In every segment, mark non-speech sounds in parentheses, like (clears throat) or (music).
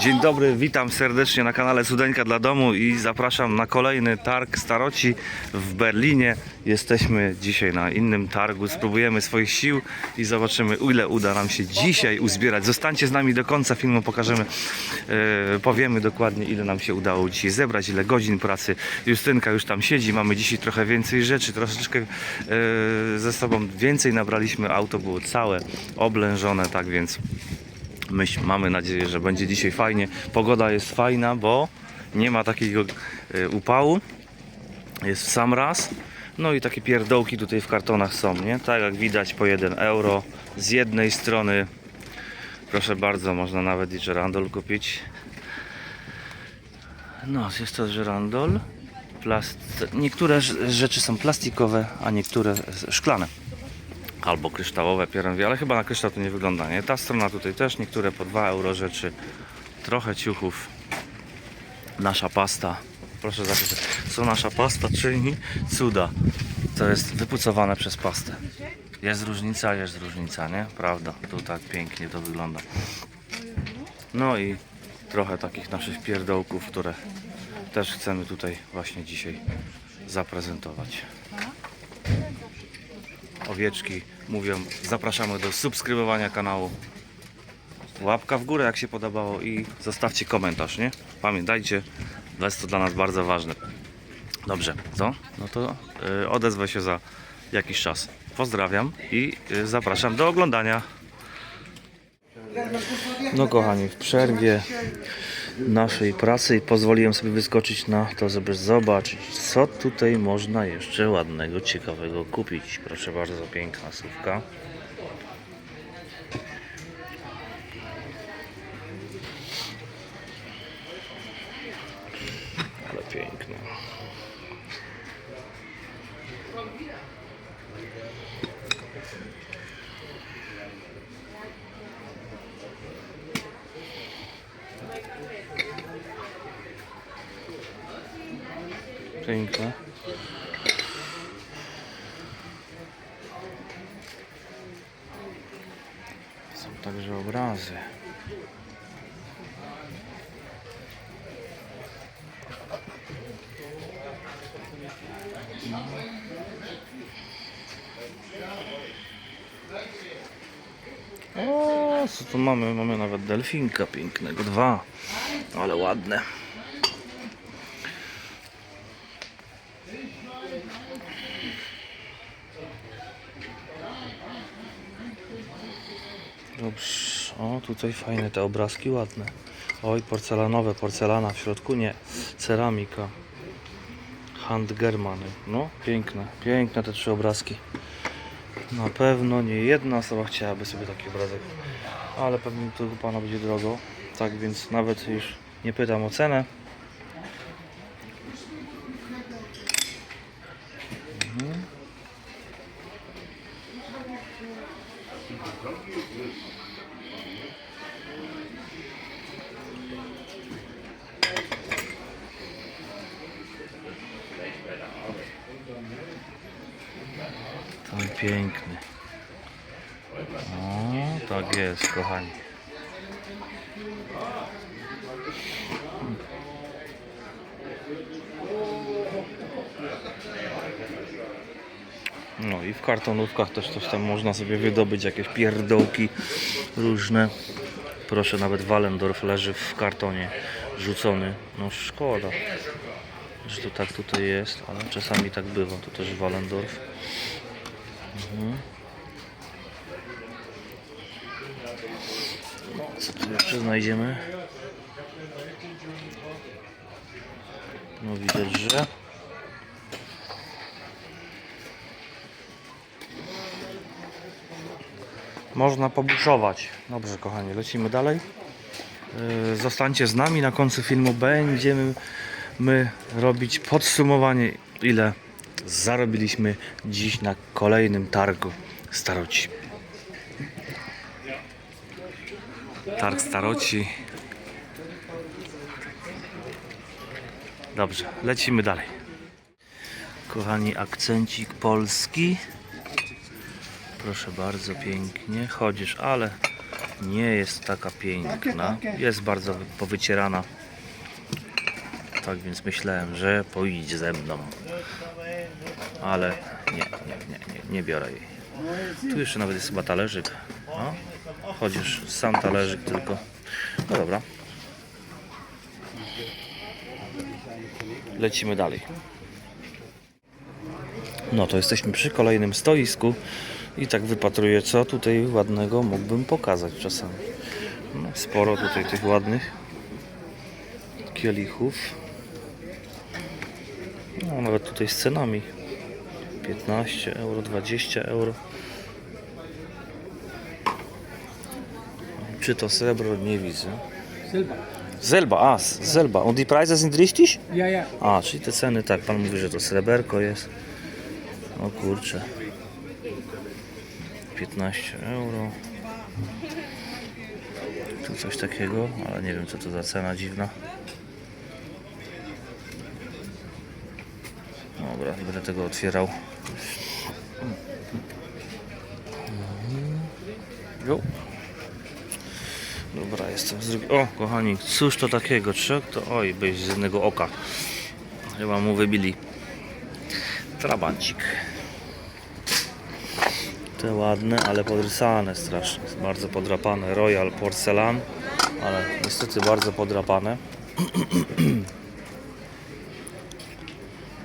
Dzień dobry, witam serdecznie na kanale Cudeńka dla domu i zapraszam na kolejny targ staroci w Berlinie. Jesteśmy dzisiaj na innym targu, spróbujemy swoich sił i zobaczymy ile uda nam się dzisiaj uzbierać. Zostańcie z nami do końca filmu, pokażemy, e, powiemy dokładnie ile nam się udało dzisiaj zebrać, ile godzin pracy. Justynka już tam siedzi, mamy dzisiaj trochę więcej rzeczy, troszeczkę e, ze sobą więcej nabraliśmy, auto było całe, oblężone, tak więc Myśl, mamy nadzieję, że będzie dzisiaj fajnie. Pogoda jest fajna, bo nie ma takiego e, upału. Jest w sam raz. No i takie pierdołki tutaj w kartonach są, nie? Tak jak widać po 1 euro. Z jednej strony, proszę bardzo, można nawet i żerandol kupić. No, jest to żerandol. Plast... Niektóre rzeczy są plastikowe, a niektóre szklane albo kryształowe pieręwie, ale chyba na kryształ to nie wygląda, nie? Ta strona tutaj też, niektóre po 2 euro rzeczy, trochę ciuchów, nasza pasta, proszę zobaczyć, co nasza pasta czyni, cuda, to jest wypucowane przez pastę. Jest różnica, jest różnica, nie? Prawda, tu tak pięknie to wygląda. No i trochę takich naszych pierdołków, które też chcemy tutaj właśnie dzisiaj zaprezentować owieczki mówią zapraszamy do subskrybowania kanału łapka w górę jak się podobało i zostawcie komentarz, nie? Pamiętajcie, jest to dla nas bardzo ważne. Dobrze, co? No to y, odezwę się za jakiś czas. Pozdrawiam i y, zapraszam do oglądania. No kochani, w przerwie naszej pracy i pozwoliłem sobie wyskoczyć na to, żeby zobaczyć, co tutaj można jeszcze ładnego, ciekawego kupić. Proszę bardzo, piękna słówka. Ale piękna. Piękna. Są także obrazy. O, co tu mamy? Mamy nawet delfinka pięknego. Dwa. Ale ładne. Dobrze. O, tutaj fajne te obrazki, ładne. Oj, porcelanowe, porcelana w środku, nie. Ceramika. Handgermany. No, piękne, piękne te trzy obrazki. Na pewno nie jedna osoba chciałaby sobie taki obrazek. Ale pewnie u Pana będzie drogo. Tak więc nawet już nie pytam o cenę. Piękny. O, tak jest, kochani. No i w kartonówkach też coś tam można sobie wydobyć, jakieś pierdołki różne. Proszę, nawet Wallendorf leży w kartonie rzucony. No szkoda, że to tak tutaj jest, ale czasami tak bywa. To też Wallendorf. Mhm. Co tu jeszcze znajdziemy? No widać, że można pobuszować. Dobrze, kochani, lecimy dalej. Yy, Zostańcie z nami na końcu filmu. Będziemy my robić podsumowanie, ile zarobiliśmy dziś na kolejnym targu staroci. Targ staroci. Dobrze, lecimy dalej. Kochani, akcencik polski. Proszę bardzo, pięknie. Chodzisz, ale nie jest taka piękna. Jest bardzo powycierana. Tak więc myślałem, że pojedź ze mną. Ale nie, nie, nie, nie, nie biorę jej. Tu jeszcze nawet jest chyba talerzyk. No, sam talerzyk tylko. No dobra. Lecimy dalej. No to jesteśmy przy kolejnym stoisku i tak wypatruję, co tutaj ładnego mógłbym pokazać czasami. No, sporo tutaj tych ładnych kielichów. No, nawet tutaj z cenami. 15 euro, 20 euro. Czy to srebro? Nie widzę. Silber. Zelba, a, Zelba. Und die Preise sind richtig? Ja, ja. A, czyli te ceny, tak, pan mówi, że to sreberko jest. O kurczę. 15 euro. Tu coś takiego, ale nie wiem co to za cena dziwna. Dobra, nie będę tego otwierał. Jo. Dobra, jestem z. O, kochani, cóż to takiego? Trzech to. Oj, byś z jednego oka. Chyba mu wybili. Trabancik. Te ładne, ale podrysane strasznie. Bardzo podrapane. Royal Porcelan, ale niestety bardzo podrapane. (clears throat)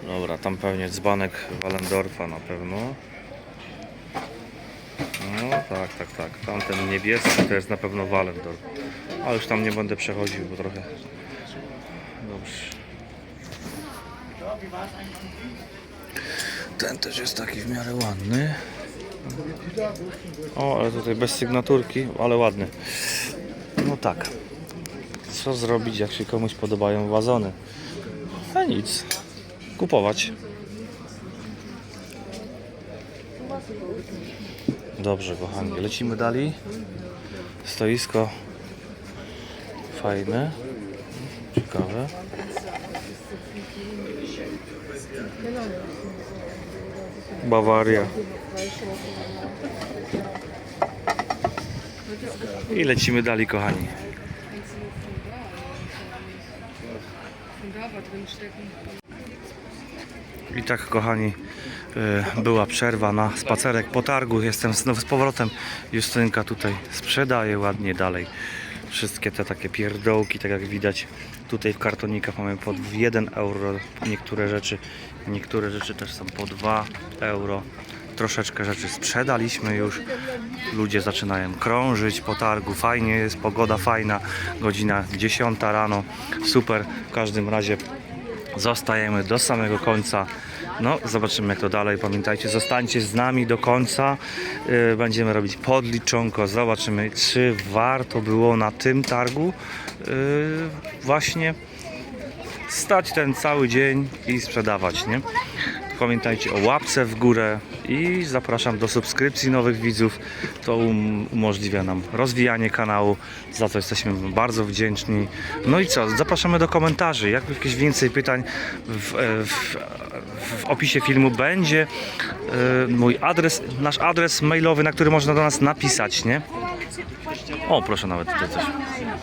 Dobra, tam pewnie dzbanek Wallendorfa na pewno. No tak, tak, tak. Tamten niebieski to jest na pewno Wallendorf. Ale już tam nie będę przechodził, bo trochę. Dobrze. Ten też jest taki w miarę ładny. O, ale tutaj bez sygnaturki, ale ładny. No tak. Co zrobić, jak się komuś podobają wazony? A nic. Kupować. Dobrze, kochani, lecimy dalej. Stoisko fajne, ciekawe. Bawaria. I lecimy dalej, kochani. I tak, kochani, y, była przerwa na spacerek po targu. Jestem znowu z powrotem. Justynka tutaj sprzedaje ładnie dalej. Wszystkie te takie pierdołki, tak jak widać. Tutaj w kartonikach mamy po 1 euro niektóre rzeczy. Niektóre rzeczy też są po 2 euro. Troszeczkę rzeczy sprzedaliśmy już. Ludzie zaczynają krążyć po targu. Fajnie jest, pogoda fajna. Godzina 10 rano. Super. W każdym razie Zostajemy do samego końca. No, zobaczymy jak to dalej. Pamiętajcie, zostańcie z nami do końca. Yy, Będziemy robić podliczonko. Zobaczymy, czy warto było na tym targu yy, właśnie stać ten cały dzień i sprzedawać, nie? Pamiętajcie o łapce w górę i zapraszam do subskrypcji nowych widzów. To um, umożliwia nam rozwijanie kanału, za to jesteśmy bardzo wdzięczni. No i co? Zapraszamy do komentarzy. Jakby jakieś więcej pytań w, e, w, w opisie filmu będzie e, mój adres, nasz adres mailowy, na który można do nas napisać, nie? O, proszę nawet tutaj coś.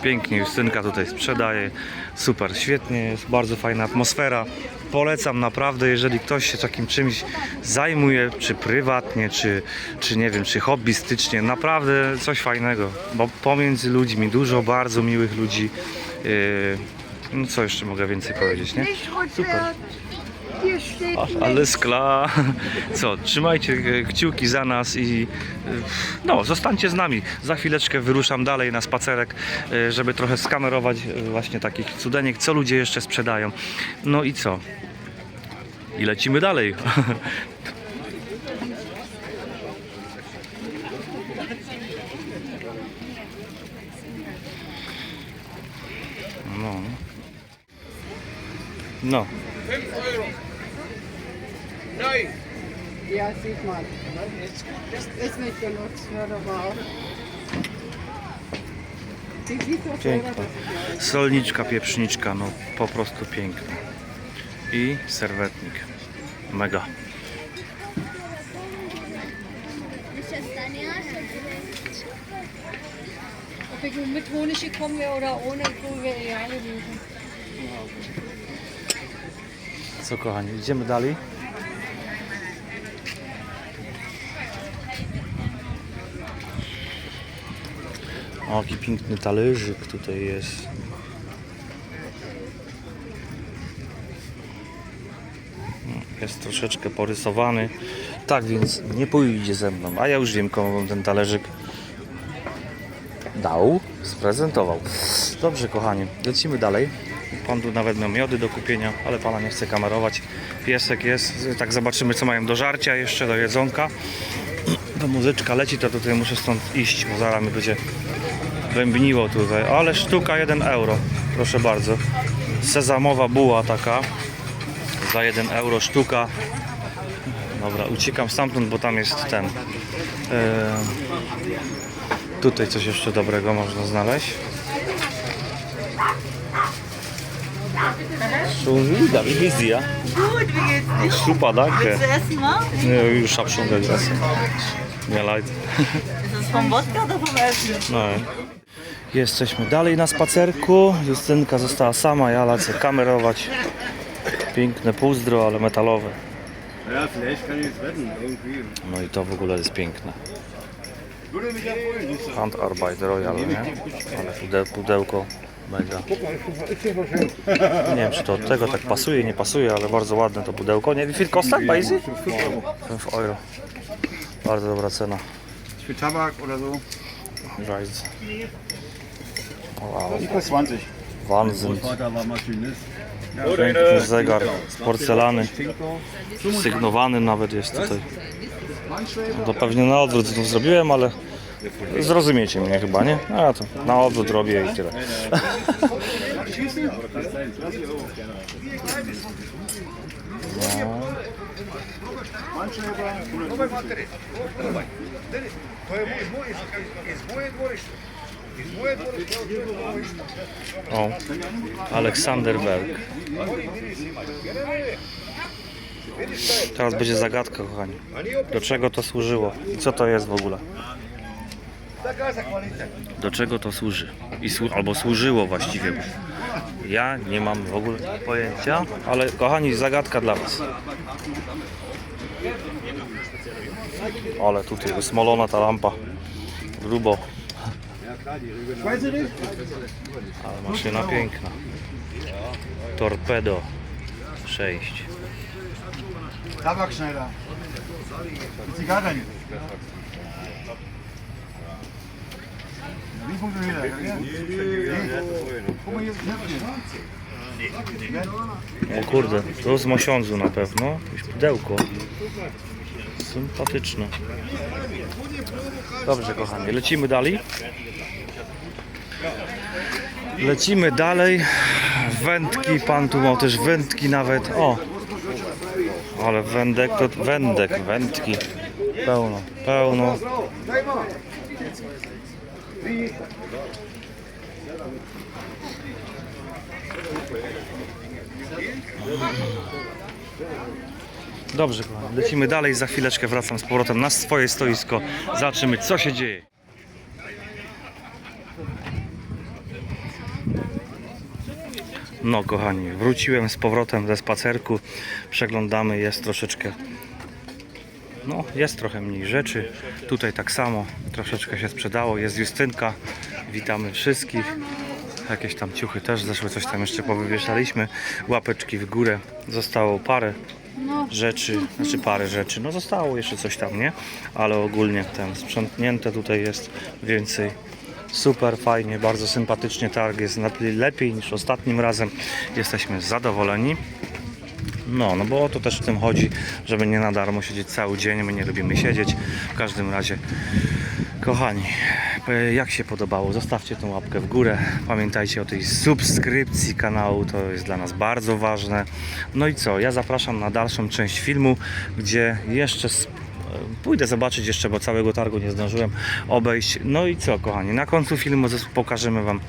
Pięknie Justynka tutaj sprzedaje. Super, świetnie jest, bardzo fajna atmosfera. Polecam naprawdę, jeżeli ktoś się takim czymś zajmuje, czy prywatnie, czy, czy nie wiem, czy hobbystycznie, naprawdę coś fajnego, bo pomiędzy ludźmi dużo bardzo miłych ludzi. Yy, no co jeszcze mogę więcej powiedzieć, nie? Super. Ale skla. Co, trzymajcie e, kciuki za nas i e, no, zostańcie z nami. Za chwileczkę wyruszam dalej na spacerek, e, żeby trochę skamerować właśnie takich cudeniek, co ludzie jeszcze sprzedają. No i co? I lecimy dalej. (laughs) No. No. Ja, sieht man. Ist nicht genutzt, hör aber auf. Ich Solniczka, pieprzniczka, no po prostu piękna. I serwetnik. Mega. mit, mit Honig gekommen wäre oder ohne, so wäre egal gewesen. Co kochani, idziemy dalej. O, jaki piękny talerzyk tutaj jest. Jest troszeczkę porysowany. Tak więc nie pójdzie ze mną. A ja już wiem, komu ten talerzyk dał, sprezentował. Dobrze, kochani, lecimy dalej. Pan tu nawet miał miody do kupienia, ale pana nie chce kamerować. Piesek jest, tak zobaczymy co mają do żarcia jeszcze, do jedzonka. (clears throat) To muzyczka leci, to tutaj muszę stąd iść, bo zaraz mi będzie bębniło tutaj. Ale sztuka 1 euro, proszę bardzo. Sezamowa buła taka, za 1 euro sztuka. Dobra, uciekam stamtąd, bo tam jest ten. Eee, Tutaj coś jeszcze dobrego można znaleźt. Schon wie geht's dir? Gut, wie geht's dir? Super, danke. Willst du essen noch? Nee, już hab schon gegessen. Mir leid. Ist es vom Wodka oder vom Essen? No. Jesteśmy dalej na spacerku. Justynka została sama, ja lecę kamerować. Piękne półzdro, ale metalowe. No i to w ogóle jest piękne. Handarbeit Royal, nie? Ale pude, pudełko mega. Nie wiem, czy to od tego tak pasuje, nie pasuje, ale bardzo ładne to pudełko. Nie, wie bei Sie? 5 euro. Bardzo dobra cena. Für Tabak oder so. Rice. Wow, Die kostet 20. Wahnsinn. Vater war Maschinist. Piękny zegar z porcelany. Sygnowany nawet jest tutaj. No to pewnie na odwrót to zrobiłem, ale zrozumiecie mnie chyba, nie? A ja to na odwrót robię i tyle. O, Aleksander Berg. Teraz będzie zagadka, kochani. Do czego to służyło? I co to jest w ogóle? Do czego to służy? I albo służyło właściwie. Ja nie mam w ogóle pojęcia, ale kochani, zagadka dla Was. Ale tutaj wysmolona ta lampa. Grubo. Ale maszyna piękna. Torpedo 6. Tabakschneider. Zigarren. Wie funktioniert das? O kurde, to z mosiądzu na pewno. Jakieś pudełko. Sympatyczne. Dobrze, kochani, lecimy dalej. Lecimy dalej. Wędki, pan tu miał też wędki nawet. O! Ale wędek to wędek, wędki. Pełno, pełno. Dobrze, kochani, lecimy dalej. Za chwileczkę wracam z powrotem na swoje stoisko. Zobaczymy, co się dzieje. No, kochani, wróciłem z powrotem ze spacerku. Przeglądamy, jest troszeczkę. No, jest trochę mniej rzeczy. Tutaj tak samo, troszeczkę się sprzedało. Jest Justynka. Witamy wszystkich. Jakieś tam ciuchy też zeszły, coś tam jeszcze powywieszaliśmy. Łapeczki w górę. Zostało parę rzeczy, znaczy parę rzeczy. No zostało jeszcze coś tam, nie? Ale ogólnie ten sprzątnięte tutaj jest więcej. Super, fajnie, bardzo sympatycznie targ jest lepiej niż ostatnim razem. Jesteśmy zadowoleni. No, no bo o to też w tym chodzi, żeby nie na darmo siedzieć cały dzień, my nie lubimy siedzieć. W każdym razie, kochani, e, jak się podobało, zostawcie tą łapkę w górę. Pamiętajcie o tej subskrypcji kanału, to jest dla nas bardzo ważne. No i co, ja zapraszam na dalszą część filmu, gdzie jeszcze pójdę zobaczyć jeszcze, bo całego targu nie zdążyłem obejść. No i co, kochani, na końcu filmu pokażemy Wam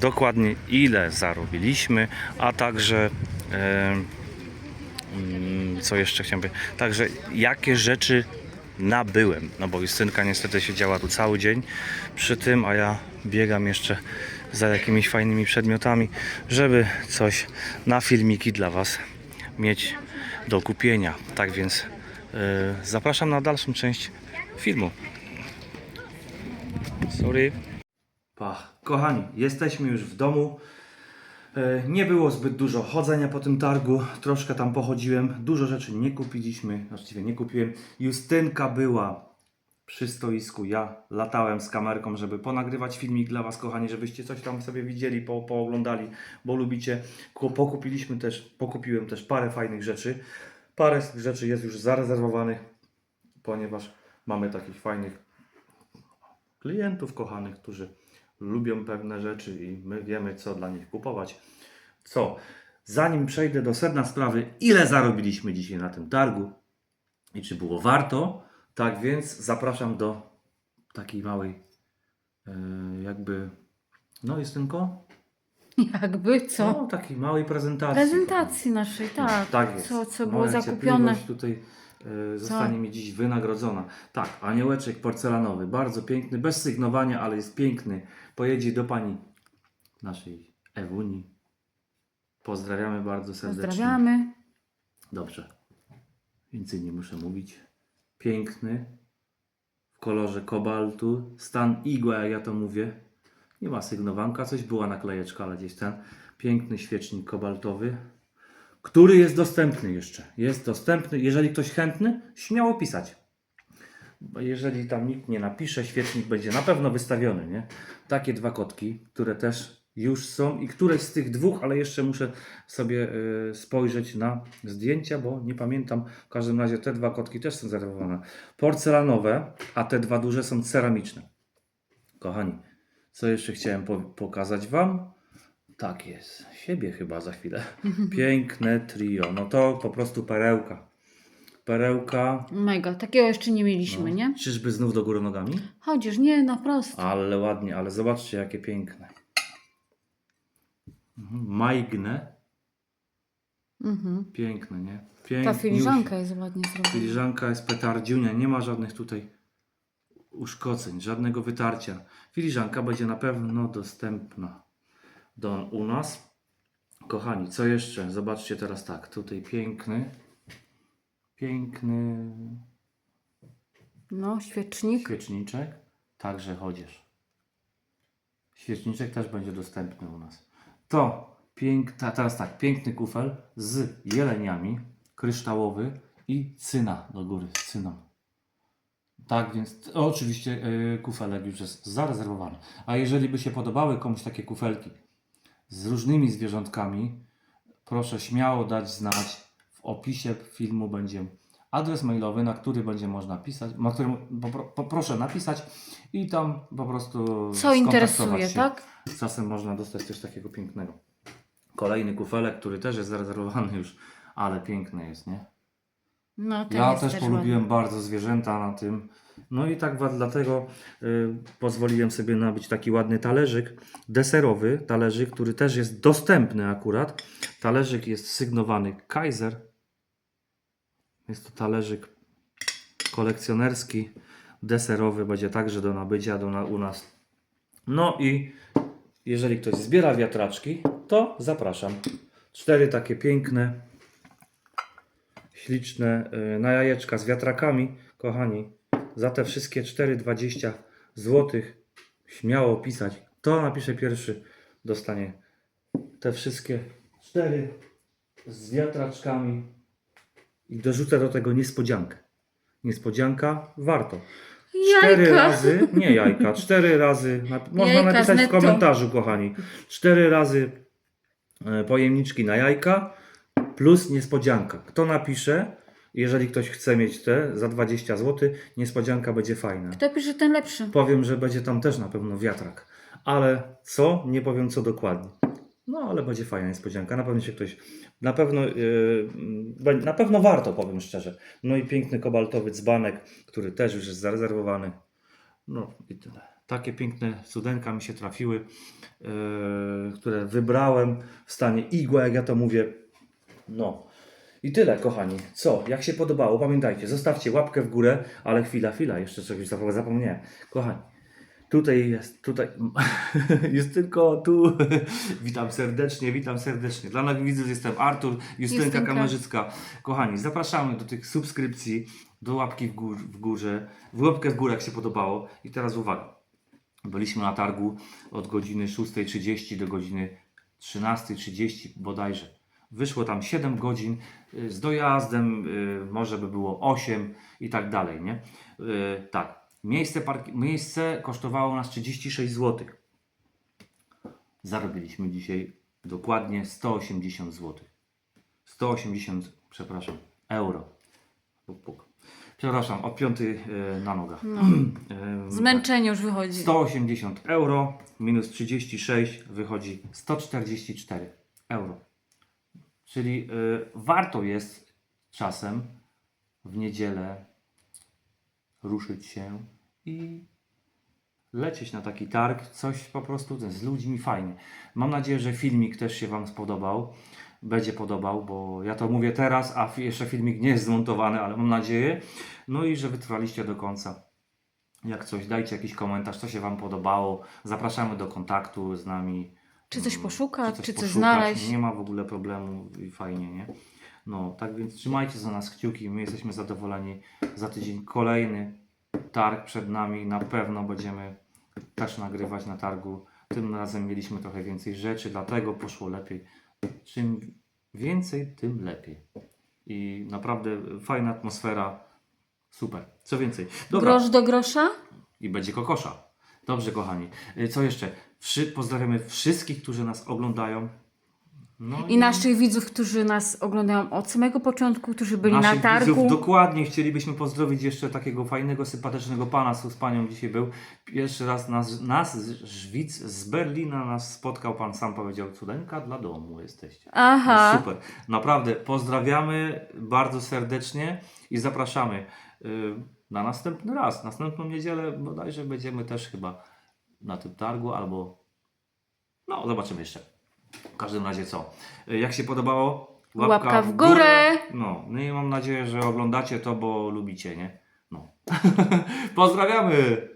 dokładnie ile zarobiliśmy, a także... Mm, co jeszcze chciałem powiedzieć? Także jakie rzeczy nabyłem, no bo Justynka niestety siedziała tu cały dzień przy tym, a ja biegam jeszcze za jakimiś fajnymi przedmiotami, żeby coś na filmiki dla Was mieć do kupienia. Tak więc zapraszam na dalszą część filmu. Sorry. Pa, kochani, jesteśmy już w domu. E, Nie było zbyt dużo chodzenia po tym targu, troszkę tam pochodziłem, dużo rzeczy nie kupiliśmy, właściwie nie kupiłem. Justynka była przy stoisku, ja latałem z kamerką, żeby ponagrywać filmik dla Was, kochani, żebyście coś tam sobie widzieli, po, pooglądali, bo lubicie. Ku- Pokupiliśmy też, pokupiłem też parę fajnych rzeczy. Parę z tych rzeczy jest już zarezerwowanych, ponieważ mamy takich fajnych klientów kochanych, którzy lubią pewne rzeczy i my wiemy, co dla nich kupować. Co? Zanim przejdę do sedna sprawy, ile zarobiliśmy dzisiaj na tym targu i czy było warto, tak więc zapraszam do takiej małej, e, jakby, no Justynko? (laughs) Jakby co? No, takiej małej prezentacji. Prezentacji naszej, tak. Tak jest. Co, co było Moja zakupione. cierpliwość tutaj e, zostanie mi dziś wynagrodzona. Tak, aniołeczek porcelanowy, bardzo piękny, bez sygnowania, ale jest piękny. Pojedzie do pani naszej Ewuni. Pozdrawiamy bardzo serdecznie. Pozdrawiamy. Dobrze. Więcej nie muszę mówić. Piękny. W kolorze kobaltu. Stan igła, jak ja to mówię. Nie ma sygnowanka. Coś była naklejeczka, ale gdzieś ten. Piękny świecznik kobaltowy. Który jest dostępny jeszcze. Jest dostępny. Jeżeli ktoś chętny, śmiało pisać. Bo jeżeli tam nikt nie napisze, świecznik będzie na pewno wystawiony, nie? Takie dwa kotki, które też już są i któreś z tych dwóch, ale jeszcze muszę sobie y, spojrzeć na zdjęcia, bo nie pamiętam. W każdym razie te dwa kotki też są zarezerwowane. Porcelanowe, a te dwa duże są ceramiczne. Kochani, co jeszcze chciałem po pokazać Wam? Tak jest, siebie chyba za chwilę. (laughs) Piękne trio, no to po prostu perełka. Perełka. Mega, takiego jeszcze nie mieliśmy, No. nie? Czyżby znów do góry nogami? Chodzisz, nie, no prosto. Ale ładnie, ale zobaczcie jakie piękne. Mhm, Majgne. Mhm. Piękne, nie? Ta Pięknie. filiżanka jest ładnie zrobiona. Filiżanka jest petardziunia, nie ma żadnych tutaj uszkodzeń, żadnego wytarcia. Filiżanka będzie na pewno dostępna do, u nas. Kochani, co jeszcze? Zobaczcie teraz tak, tutaj piękny, piękny No, świecznik. świeczniczek, także chodzisz. Świeczniczek też będzie dostępny u nas. To piękna, teraz tak, piękny kufel z jeleniami, kryształowy i cyna do góry, z cyną. Tak więc, oczywiście y, kufelek już jest zarezerwowany. A jeżeli by się podobały komuś takie kufelki z różnymi zwierzątkami, proszę śmiało dać znać. W opisie filmu będzie adres mailowy, na który będzie można pisać, na którym popro, poproszę napisać i tam po prostu Co interesuje, się. tak? Czasem można dostać coś takiego pięknego. Kolejny kufelek, który też jest zarezerwowany już, ale piękny jest, nie? No, Ja też też polubiłem ładny. bardzo zwierzęta na tym. No i tak dlatego y, pozwoliłem sobie nabyć taki ładny talerzyk deserowy, talerzyk, który też jest dostępny akurat. Talerzyk jest sygnowany Kaiser. Jest to talerzyk kolekcjonerski, deserowy, będzie także do nabycia do na, u nas. No i jeżeli ktoś zbiera wiatraczki, to zapraszam. Cztery takie piękne, śliczne y, na jajeczka z wiatrakami. Kochani, za te wszystkie 4,20 zł śmiało pisać. Kto napisze pierwszy, dostanie te wszystkie cztery z wiatraczkami i dorzucę do tego niespodziankę. Niespodzianka warto. Cztery Jajka. razy, nie jajka, cztery razy, na, można Jajka napisać w komentarzu, kochani. Cztery razy e, pojemniczki na jajka plus niespodzianka. Kto napisze, jeżeli ktoś chce mieć te za 20 zł, niespodzianka będzie fajna. Kto pisze ten lepszy? Powiem, że będzie tam też na pewno wiatrak. Ale co? Nie powiem co dokładnie. No, ale będzie fajna niespodzianka. Na pewno się ktoś. Na pewno, yy, na pewno warto, powiem szczerze. No i piękny kobaltowy dzbanek, który też już jest zarezerwowany. No i tyle. Takie piękne cudenka mi się trafiły, yy, które wybrałem w stanie igła, jak ja to mówię. No. I tyle, kochani. Co? Jak się podobało? Pamiętajcie, zostawcie łapkę w górę, ale chwila, chwila, jeszcze czegoś zap- zapomniałem. Kochani, Tutaj jest, tutaj (laughs) jest tylko tu. (laughs) witam serdecznie, witam serdecznie. Dla nowych widzów jestem Artur, Justynka Justynka. Kamerzycka. Kochani, zapraszamy do tych subskrypcji, do łapki w, gór, w górze, w łapkę w górę jak się podobało. I teraz uwaga. Byliśmy na targu od godziny 6.30 do godziny 13.30 bodajże. Wyszło tam 7 godzin z dojazdem, y, może by było 8 i tak dalej, nie? Y, Tak. Miejsce, parki- miejsce kosztowało nas 36 zł. Zarobiliśmy dzisiaj dokładnie 180 zł. 180, przepraszam, euro. Puk, puk. Przepraszam, o piąty y, na nogach. No. (clears throat) Zmęczenie już wychodzi. 180 euro minus 36 wychodzi 144 euro. Czyli y, warto jest czasem w niedzielę ruszyć się i lecieć na taki targ, coś po prostu z ludźmi fajnie. Mam nadzieję, że filmik też się Wam spodobał, będzie podobał, bo ja to mówię teraz, a jeszcze filmik nie jest zmontowany, ale mam nadzieję. No i że wytrwaliście do końca. Jak coś, dajcie jakiś komentarz, co się Wam podobało. Zapraszamy do kontaktu z nami. Czy coś Mm, poszukać, czy coś poszukać. znaleźć. Nie ma w ogóle problemu i fajnie, nie? No, tak więc trzymajcie za nas kciuki. My jesteśmy zadowoleni. Za tydzień kolejny targ przed nami. Na pewno będziemy też nagrywać na targu. Tym razem mieliśmy trochę więcej rzeczy, dlatego poszło lepiej. Czym więcej, tym lepiej. I naprawdę fajna atmosfera. Super. Co więcej? Dobra. Grosz do grosza? I będzie kokosza. Dobrze, kochani. Y, Co jeszcze? Wszy pozdrawiamy wszystkich, którzy nas oglądają. No I naszych widzów, którzy nas oglądają od samego początku, którzy byli na targu. Widzów, dokładnie. Chcielibyśmy pozdrowić jeszcze takiego fajnego, sympatycznego pana, co z panią dzisiaj był. Pierwszy raz nas, nas widz z Berlina nas spotkał. Pan sam powiedział, cudeńka dla domu jesteście. Aha. Super. Naprawdę pozdrawiamy bardzo serdecznie i zapraszamy y, na następny raz. Następną niedzielę bodajże będziemy też chyba na tym targu albo no zobaczymy jeszcze. W każdym razie co? Y, Jak się podobało? Łapka w górę. No, no i mam nadzieję, że oglądacie to, bo lubicie, nie? No. (laughs) Pozdrawiamy!